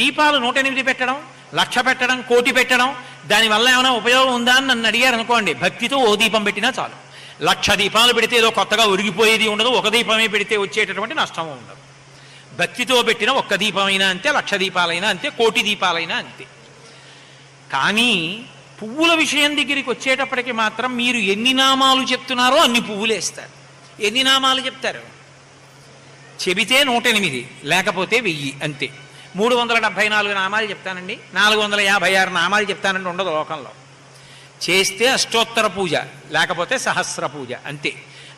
దీపాలు నూట ఎనిమిది పెట్టడం లక్ష పెట్టడం కోటి పెట్టడం దానివల్ల ఏమైనా ఉపయోగం ఉందా అని నన్ను అడిగారు అనుకోండి. భక్తితో ఓ దీపం పెట్టినా చాలు. లక్ష దీపాలు పెడితే ఏదో కొత్తగా ఉరిగిపోయేది ఉండదు ఒక దీపమే పెడితే వచ్చేటటువంటి నష్టం ఉండదు. భక్తితో పెట్టిన ఒక్క దీపమైనా అంతే లక్ష దీపాలైనా అంతే కోటి దీపాలైనా అంతే. కానీ పువ్వుల విషయం దగ్గరికి వచ్చేటప్పటికి మాత్రం మీరు ఎన్ని నామాలు చెప్తున్నారో అన్ని పువ్వులు వేస్తారు ఎన్ని నామాలు చెప్తారు? చెబితే నూట ఎనిమిది లేకపోతే వెయ్యి అంతే. మూడు వందల డెబ్భై నాలుగు నామాలు చెప్తానండి. నాలుగు వందల యాభై ఆరు నామాలు చెప్తానండి ఉండదు లోకంలో. చేస్తే అష్టోత్తర పూజ లేకపోతే సహస్ర పూజ అంతే.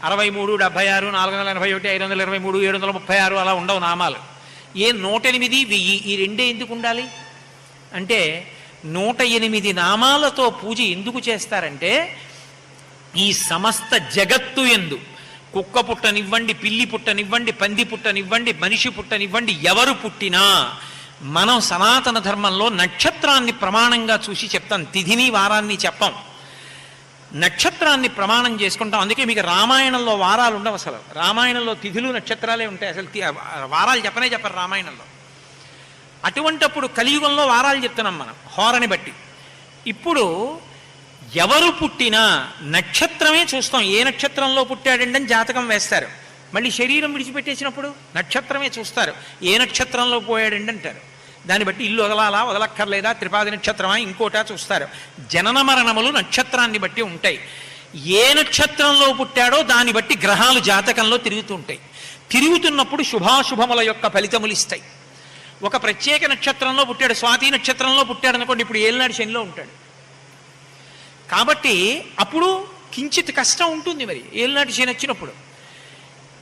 అరవై మూడు డెబ్భై ఆరు నాలుగు వందల ఎనభై ఒకటి ఐదు వందల ఇరవై మూడు ఏడు వందల ముప్పై ఆరు అలా ఉండవు నామాలు. ఏ నూట ఎనిమిది వెయ్యి ఈ రెండే ఎందుకు ఉండాలి? అంటే నూట ఎనిమిది నామాలతో పూజ ఎందుకు చేస్తారంటే ఈ సమస్త జగత్తు ఎందు కుక్క పుట్టనివ్వండి పిల్లి పుట్టనివ్వండి పంది పుట్టనివ్వండి మనిషి పుట్టనివ్వండి ఎవరు పుట్టినా మనం సనాతన ధర్మంలో నక్షత్రాన్ని ప్రమాణంగా చూసి చెప్తాం తిథిని వారాన్ని చెప్పం. నక్షత్రాన్ని ప్రమాణం చేసుకుంటాం అందుకే మీకు రామాయణంలో వారాలు ఉండవు అసలు. రామాయణంలో తిథులు నక్షత్రాలే ఉంటాయి అసలు తి- వారాలు చెప్పనే చెప్పరు రామాయణంలో. అటువంటప్పుడు కలియుగంలో వారాలు చెప్తున్నాం మనం హోరని బట్టి. ఇప్పుడు ఎవరు పుట్టినా నక్షత్రమే చూస్తాం. ఏ నక్షత్రంలో పుట్టాడండి అని జాతకం వేస్తారు. మళ్ళీ శరీరం విడిచిపెట్టేసినప్పుడు నక్షత్రమే చూస్తారు. ఏ నక్షత్రంలో పోయాడండి అంటారు. దాన్ని బట్టి ఇల్లు వదలాలా వదలక్కర్లేదా త్రిపాది నక్షత్రమా ఇంకోటా చూస్తారు. జనన మరణములు నక్షత్రాన్ని బట్టి ఉంటాయి. ఏ నక్షత్రంలో పుట్టాడో దాన్ని బట్టి గ్రహాలు జాతకంలో తిరుగుతుంటాయి తిరుగుతున్నప్పుడు శుభాశుభముల యొక్క ఫలితములు ఇస్తాయి. ఒక ప్రత్యేక నక్షత్రంలో పుట్టాడు స్వాతి నక్షత్రంలో పుట్టాడు అనుకోండి ఇప్పుడు ఏలినాడు శనిలో ఉంటాడు. కాబట్టి అప్పుడు కించిత్ కష్టం ఉంటుంది మరి. ఏలినాటి శని వచ్చినప్పుడు.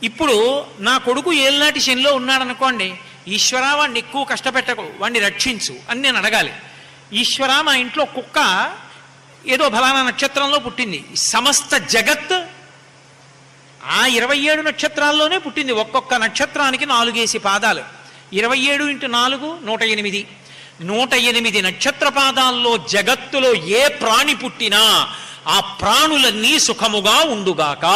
ఇప్పుడు నా కొడుకు ఏలినాటి శనిలో ఉన్నాడనుకోండి ఈశ్వరా ఈశ్వర వాడిని ఎక్కువ కష్టపెట్టకు వాడిని రక్షించు అని నేను అడగాలి. ఈశ్వర మా ఇంట్లో కుక్క ఏదో ఫలానా నక్షత్రంలో పుట్టింది. సమస్త జగత్ ఆ ఇరవై ఏడు నక్షత్రాల్లోనే పుట్టింది. ఒక్కొక్క నక్షత్రానికి నాలుగేసి పాదాలు. ఇరవై ఏడు ఇంటూ నాలుగు నూట ఎనిమిది. నూట ఎనిమిది నక్షత్రపాదాల్లో జగత్తులో ఏ ప్రాణి పుట్టినా ఆ ప్రాణులన్నీ సుఖముగా ఉండుగాక.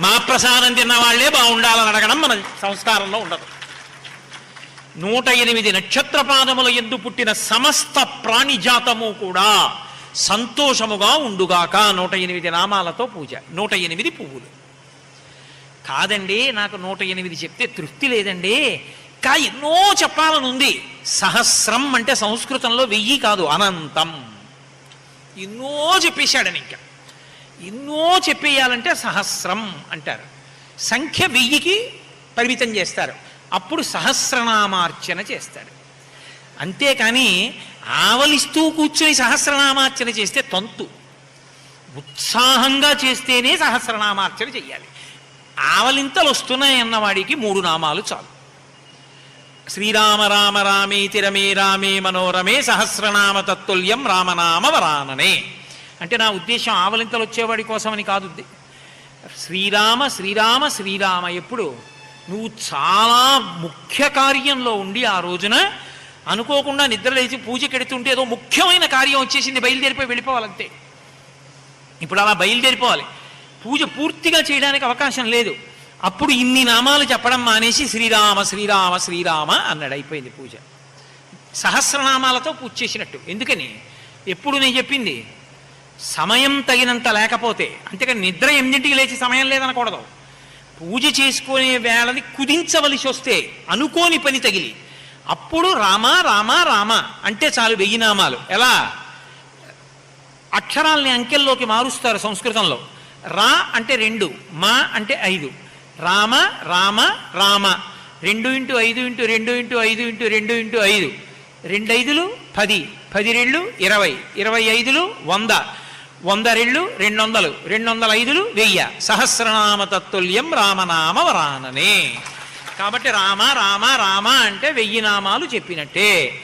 మా ప్రసాదం తిన్న వాళ్ళే బాగుండాలని అడగడం మన సంస్కారంలో ఉండదు. నూట ఎనిమిది నక్షత్రపాదముల ఎందు పుట్టిన సమస్త ప్రాణిజాతము కూడా సంతోషముగా ఉండుగాక నూట ఎనిమిది నామాలతో పూజ నూట ఎనిమిది పువ్వులు. కాదండి నాకు నూట ఎనిమిది చెప్తే తృప్తి లేదండి. కా ఎన్నో చెప్పాలని ఉంది. సహస్రం అంటే సంస్కృతంలో వెయ్యి కాదు అనంతం. ఎన్నో చెప్పేశాడని ఇంకా. ఎన్నో చెప్పేయాలంటే సహస్రం అంటారు. సంఖ్య వెయ్యికి పరిమితం చేస్తారు. అప్పుడు సహస్రనామార్చన చేస్తాడు. అంతేకాని ఆవలిస్తూ కూర్చొని సహస్రనామార్చన చేస్తే తంతు. ఉత్సాహంగా చేస్తేనే సహస్రనామార్చన చెయ్యాలి. ఆవలింతలు వస్తున్నాయి అన్నవాడికి మూడు నామాలు చాలు. శ్రీరామ రామ రామేతి రమే రామే మనోరమే సహస్రనామ తత్తుల్యం రామనామ వరాననే. అంటే నా ఉద్దేశం ఆవలింతలు వచ్చేవాడి కోసమని కాదు. శ్రీరామ శ్రీరామ శ్రీరామ ఎప్పుడు? నువ్వు చాలా ముఖ్య కార్యంలో ఉండి ఆ రోజున అనుకోకుండా నిద్ర లేచి పూజ కెడుతుంటే ఏదో ముఖ్యమైన కార్యం వచ్చేసింది బయలుదేరిపోయి వెళ్ళిపోవాలంతే. ఇప్పుడు అలా బయలుదేరిపోవాలి. పూజ పూర్తిగా చేయడానికి అవకాశం లేదు. అప్పుడు ఇన్ని నామాలు చెప్పడం మానేసి శ్రీరామ శ్రీరామ శ్రీరామ అన్నాడు. అయిపోయింది పూజ. సహస్రనామాలతో పూజ చేసినట్టు. ఎందుకని? ఎప్పుడు నేను చెప్పింది? సమయం తగినంత లేకపోతే. అంతేకాని నిద్ర ఎనిమిదింటికి లేచి సమయం లేదనకూడదు. పూజ చేసుకునే వేళని కుదించవలసి వస్తే అనుకోని పని తగిలి. అప్పుడు రామ రామ రామ అంటే చాలు వెయ్యి నామాలు. ఎలా? అక్షరాల్ని అంకెల్లోకి మారుస్తారు సంస్కృతంలో. రా అంటే రెండు మా అంటే ఐదు. రామ రామ రామ. రెండు ఇంటూ ఐదు ఇంటూ రెండు ఇంటూ ఐదు ఇంటూ రెండు ఇంటూ ఐదు. రెండు ఐదులు పది. పది రెళ్ళు ఇరవై. ఇరవై ఐదులు వంద. వంద రెళ్ళు రెండు వందలు. రెండు వందల ఐదులు వెయ్య. సహస్రనామ తత్తుల్యం రామనామ వరాననే. కాబట్టి రామ రామ రామ అంటే వెయ్యి నామాలు చెప్పినట్టే.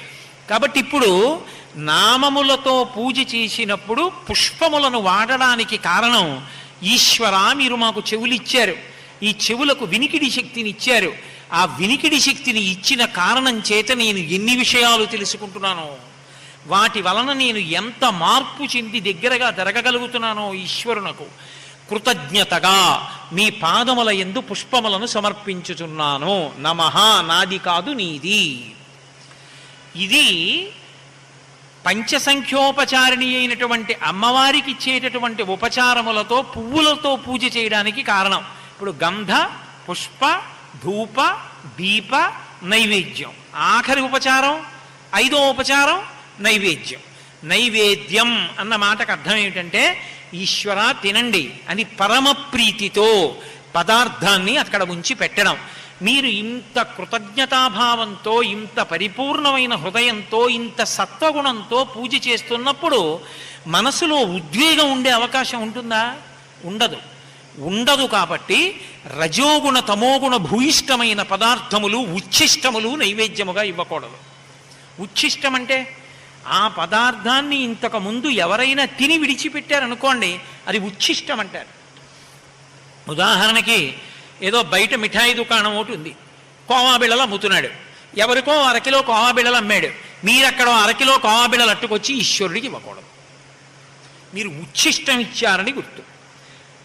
కాబట్టి ఇప్పుడు నామములతో పూజ చేసినప్పుడు పుష్పములను వాడడానికి కారణం ఈశ్వర మీరు మాకు చెవులిచ్చారు. ఈ చెవులకు వినికిడి శక్తిని ఇచ్చారు ఆ వినికిడి శక్తిని ఇచ్చిన కారణం చేత నేను ఎన్ని విషయాలు తెలుసుకుంటున్నానో వాటి వలన నేను ఎంత మార్పు చెంది దగ్గరగా జరగగలుగుతున్నానో ఈశ్వరునకు కృతజ్ఞతగా మీ పాదముల ఎందు పుష్పములను సమర్పించుచున్నాను. నమః నాది కాదు నీది. ఇది పంచసంఖ్యోపచారిణి అయినటువంటి అమ్మవారికి ఇచ్చేటటువంటి ఉపచారములతో పువ్వులతో పూజ చేయడానికి కారణం. ఇప్పుడు గంధ పుష్ప ధూప దీప నైవేద్యం. ఆఖరి ఉపచారం ఐదో ఉపచారం నైవేద్యం. నైవేద్యం అన్న మాటకు అర్థం ఏమిటంటే ఈశ్వర తినండి అని పరమ ప్రీతితో పదార్థాన్ని అక్కడ ఉంచి పెట్టడం. మీరు ఇంత కృతజ్ఞతాభావంతో ఇంత పరిపూర్ణమైన హృదయంతో ఇంత సత్వగుణంతో పూజ చేస్తున్నప్పుడు మనసులో ఉద్వేగం ఉండే అవకాశం ఉంటుందా? ఉండదు. ఉండదు కాబట్టి రజోగుణ తమోగుణ భూయిష్టమైన పదార్థములు ఉచ్ఛిష్టములు నైవేద్యముగా ఇవ్వకూడదు. ఉచ్ఛిష్టం అంటే ఆ పదార్థాన్ని ఇంతకు ముందు ఎవరైనా తిని విడిచిపెట్టారనుకోండి అది ఉచ్ఛిష్టం అంటారు ఉదాహరణకి ఏదో బయట మిఠాయి దుకాణం ఒకటి ఉంది కోవా బిళ్ళలు అమ్ముతున్నాడు. ఎవరికో అరకిలో కోవా బిళ్ళలు అమ్మాడు. మీరు అరకిలో కోవా బిళ్ళలు అట్టుకొచ్చి ఈశ్వరుడికి ఇవ్వకూడదు. మీరు ఉచ్ఛిష్టం ఇచ్చారని గుర్తు.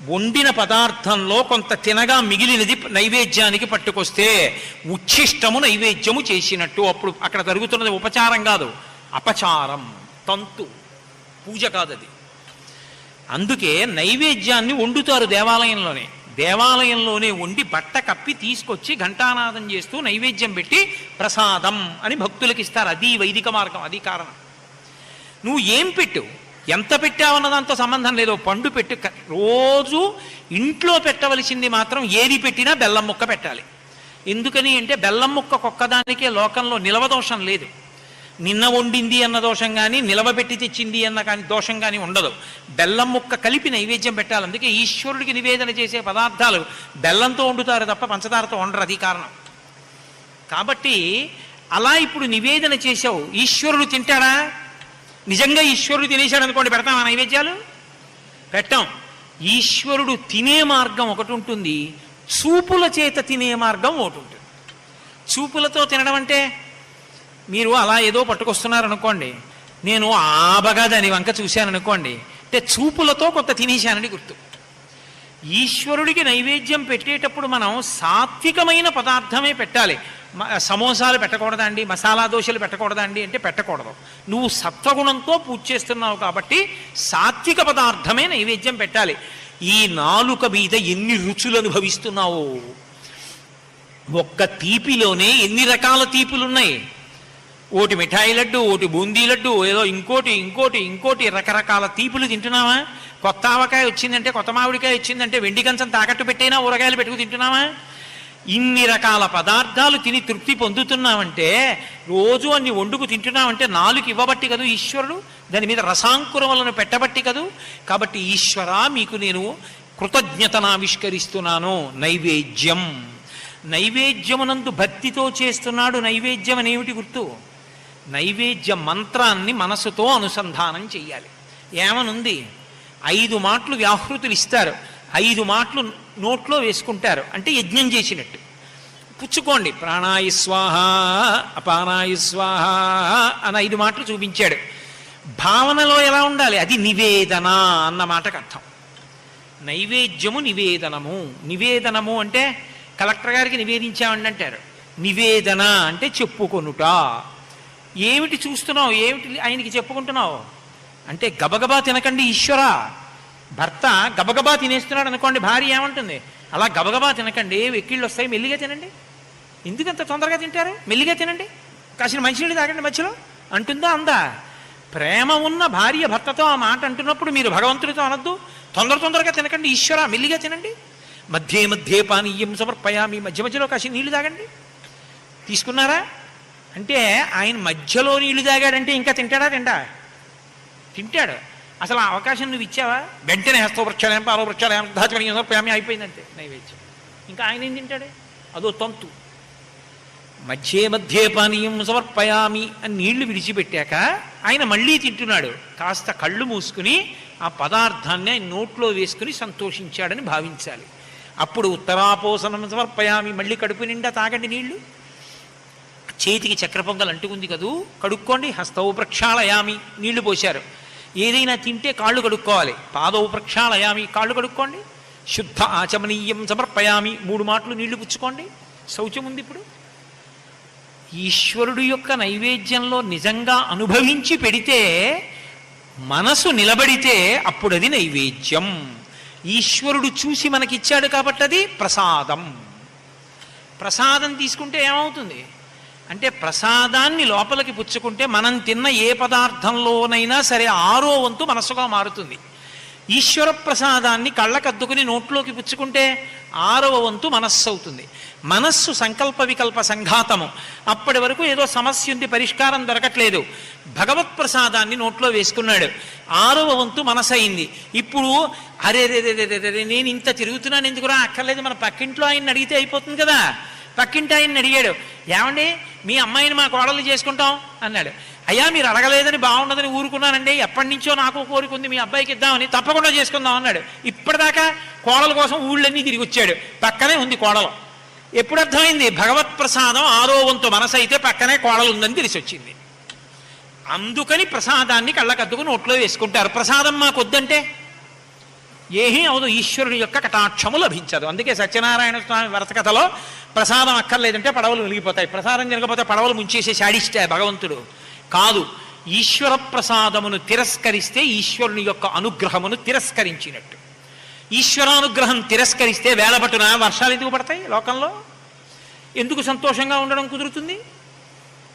వండిన పదార్థంలో కొంత తినగా మిగిలినది నైవేద్యానికి పట్టుకొస్తే ఉచ్ఛిష్టము నైవేద్యము చేసినట్టు. అప్పుడు అక్కడ జరుగుతున్నది ఉపచారం కాదు అపచారం తంతు పూజ కాదది. అందుకే నైవేద్యాన్ని వండుతారు దేవాలయంలోనే. దేవాలయంలోనే వండి బట్ట కప్పి తీసుకొచ్చి ఘంటానాదం చేస్తూ నైవేద్యం పెట్టి ప్రసాదం అని భక్తులకు ఇస్తారు అది వైదిక మార్గం అది కారణం. నువ్వు ఏం పెట్టు? ఎంత పెట్టావన్న దాంతో సంబంధం లేదు. పండు పెట్టు రోజు ఇంట్లో పెట్టవలసింది మాత్రం ఏది పెట్టినా బెల్లం ముక్క పెట్టాలి. ఎందుకని అంటే బెల్లం ముక్క ఒక్కదానికే లోకంలో నిలవదోషం లేదు. నిన్న వండింది అన్న దోషం కానీ నిలవబెట్టి తెచ్చింది అన్న కానీ దోషం కానీ ఉండదు. బెల్లం ముక్క కలిపి నైవేద్యం పెట్టాలి. అందుకే ఈశ్వరుడికి నివేదన చేసే పదార్థాలు బెల్లంతో వండుతారు తప్ప పంచదారతో వండరు. అది కారణం. కాబట్టి అలా ఇప్పుడు నివేదన చేసావు ఈశ్వరుడు తింటాడా? నిజంగా ఈశ్వరుడు తినేశాడు అనుకోండి పెడతామా నైవేద్యాలు? పెట్టాం. ఈశ్వరుడు తినే మార్గం ఒకటి ఉంటుంది చూపుల చేత తినే మార్గం ఒకటి ఉంటుంది. చూపులతో తినడం అంటే మీరు అలా ఏదో పట్టుకొస్తున్నారు అనుకోండి నేను ఆబగా దాని వంక చూశాను అనుకోండి అంటే చూపులతో కొంత తినేశానని గుర్తు. ఈశ్వరుడికి నైవేద్యం పెట్టేటప్పుడు మనం సాత్వికమైన పదార్థమే పెట్టాలి. సమోసాలు పెట్టకూడదా అండి మసాలా దోశలు పెట్టకూడదా అండి అంటే పెట్టకూడదు. నువ్వు సత్వగుణంతో పూజ చేస్తున్నావు కాబట్టి సాత్విక పదార్థమే నైవేద్యం పెట్టాలి. ఈ నాలుక మీద ఎన్ని రుచులు అనుభవిస్తున్నావు? ఒక్క తీపిలోనే ఎన్ని రకాల తీపులు ఉన్నాయి ఓటి మిఠాయి లడ్డు ఓటి బూందీ లడ్డు ఏదో ఇంకోటి ఇంకోటి ఇంకోటి రకరకాల తీపులు తింటున్నావా? కొత్త ఆవకాయ వచ్చిందంటే కొత్త మామిడికాయ వచ్చిందంటే వెండి కంచం తాకట్టు పెట్టైనా ఊరగాయలు పెట్టుకు తింటున్నావా? ఇన్ని రకాల పదార్థాలు తిని తృప్తి పొందుతున్నావంటే రోజు అన్ని వండుకు తింటున్నావంటే నాలుగు ఇవ్వబట్టి కదూ ఈశ్వరుడు? దాని మీద రసాంకురములను పెట్టబట్టి కదూ? కాబట్టి ఈశ్వర మీకు నేను కృతజ్ఞతనావిష్కరిస్తున్నాను. నైవేద్యం. నైవేద్యమునందు భక్తితో చేస్తున్నాడు నైవేద్యం అనేమిటి గుర్తు? నైవేద్య మంత్రాన్ని మనసుతో అనుసంధానం చెయ్యాలి. ఏమనుంది? ఐదు మాటలు వ్యాహృతులు ఇస్తారు. ఐదు మాటలు నోట్లో వేసుకుంటారు. అంటే యజ్ఞం చేసినట్టు. పుచ్చుకోండి. ప్రాణాయ స్వాహ అపానాయ స్వాహ అని ఐదు మాటలు చూపించాడు. భావనలో ఎలా ఉండాలి? అది నివేదన అన్న మాటకు అర్థం. నైవేద్యము నివేదనము. నివేదనము అంటే కలెక్టర్ గారికి నివేదించామండి అంటారు. నివేదన అంటే చెప్పుకొనుట. ఏమిటి చూస్తున్నావు? ఏమిటి ఆయనకి చెప్పుకుంటున్నావు? అంటే గబగబా తినకండి ఈశ్వరా. భర్త గబగబా తినేస్తున్నాడు అనుకోండి భార్య ఏమంటుంది? అలా గబగబా తినకండి వెక్కిళ్ళు వస్తాయి మెల్లిగా తినండి. ఎందుకంత తొందరగా తింటారు? మెల్లిగా తినండి. కాసిన మంచినీళ్ళు తాగండి మధ్యలో. అంటుందా అందా? ప్రేమ ఉన్న భార్య భర్తతో ఆ మాట అంటున్నప్పుడు మీరు భగవంతుడితో అనొద్దు. తొందర తొందరగా తినకండి ఈశ్వర మెల్లిగా తినండి. మధ్య మధ్య పానీయం సమర్పయామి మధ్య మధ్యలో కాసి నీళ్ళు తాగండి. తీసుకున్నారా? అంటే ఆయన మధ్యలో నీళ్ళు తాగాడంటే ఇంకా తింటాడా తింటా తింటాడు. అసలు ఆ అవకాశం నువ్వు ఇచ్చావా? వెంటనే హస్తో వృక్షాలయం పాలో వృక్షాలయం దాచమని సమర్పయామి అయిపోయిందంతే నైవేద్యం. ఇంకా ఆయన ఏం తింటాడే? అదో తంతు. మధ్యే మధ్యే పానీయం సమర్పయామి అని నీళ్ళు విడిచిపెట్టాక ఆయన మళ్ళీ తింటున్నాడు. కాస్త కళ్ళు మూసుకుని ఆ పదార్థాన్ని ఆయన నోట్లో వేసుకుని సంతోషించాడని భావించాలి. అప్పుడు ఉత్తరాపోసనం సమర్పయామి మళ్ళీ కడుపు నిండా తాగండి నీళ్ళు. చేతికి చక్ర పొంగల్ అంటుకుంది కదూ. కడుక్కోండి హస్తవు ప్రక్షాళయామి నీళ్ళు పోశారు. ఏదైనా తింటే కాళ్ళు కడుక్కోవాలి. పాదవు ప్రక్షాళయామి కాళ్ళు కడుక్కోండి. శుద్ధ ఆచమనీయం సమర్పయామి మూడు మాటలు నీళ్ళు పుచ్చుకోండి. శౌచం ఉంది ఇప్పుడు. ఈశ్వరుడు యొక్క నైవేద్యంలో నిజంగా అనుభవించి పెడితే మనసు నిలబడితే అప్పుడది నైవేద్యం. ఈశ్వరుడు చూసి మనకిచ్చాడు కాబట్టి అది ప్రసాదం. ప్రసాదం తీసుకుంటే ఏమవుతుంది? అంటే ప్రసాదాన్ని లోపలికి పుచ్చుకుంటే మనం తిన్న ఏ పదార్థంలోనైనా సరే ఆరో వంతు మనసుగా మారుతుంది. ఈశ్వర ప్రసాదాన్ని కళ్ళకద్దుకుని నోట్లోకి పుచ్చుకుంటే ఆరవ వంతు మనస్సు అవుతుంది. మనస్సు సంకల్ప వికల్ప సంఘాతము. అప్పటి వరకు ఏదో సమస్య ఉంది పరిష్కారం దొరకట్లేదు. భగవత్ ప్రసాదాన్ని నోట్లో వేసుకున్నాడు. ఆరవ వంతు మనసు అయింది ఇప్పుడు అరే రే నేను ఇంత తిరుగుతున్నాను ఎందుకురా? అక్కర్లేదు మన పక్కింట్లో ఆయన అడిగితే అయిపోతుంది కదా. పక్కింటి ఆయన అడిగాడు. ఏమండి? మీ అమ్మాయిని మా కోడలు చేసుకుంటాం? అన్నాడు. అయ్యా మీరు అడగలేదని బాగుండదని ఊరుకున్నానండి. ఎప్పటి నుంచో నాకు కోరిక ఉంది మీ అబ్బాయికి ఇద్దామని తప్పకుండా చేసుకుందాం అన్నాడు. ఇప్పటిదాకా కోడల కోసం ఊళ్ళన్నీ తిరిగి వచ్చాడు. పక్కనే ఉంది కోడలు. ఎప్పుడు అర్థమైంది? భగవత్ ప్రసాదం ఆరో వంతు మనసు అయితే పక్కనే కోడలు ఉందని తెలిసి వచ్చింది. అందుకని ప్రసాదాన్ని కళ్ళకద్దుకు నోట్లో వేసుకుంటారు. ప్రసాదం మాకు వద్దంటే ఏమీ అవదు ఈశ్వరుని యొక్క కటాక్షము లభించదు. అందుకే సత్యనారాయణ స్వామి వరత కథలో ప్రసాదం అక్కర్లేదంటే పడవలు వెలిగిపోతాయి ప్రసాదం జరగకపోతే పడవలు ముంచేసే శాడిస్తే భగవంతుడు. కాదు ఈశ్వర ప్రసాదమును తిరస్కరిస్తే ఈశ్వరుని యొక్క అనుగ్రహమును తిరస్కరించినట్టు. ఈశ్వరానుగ్రహం తిరస్కరిస్తే వేలపట్టున వర్షాలు ఎందుకు పడతాయి లోకంలో? ఎందుకు సంతోషంగా ఉండడం కుదురుతుంది?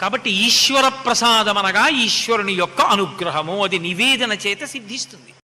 కాబట్టి ఈశ్వర ప్రసాదం అనగా ఈశ్వరుని యొక్క అనుగ్రహము. అది నివేదన చేత సిద్ధిస్తుంది.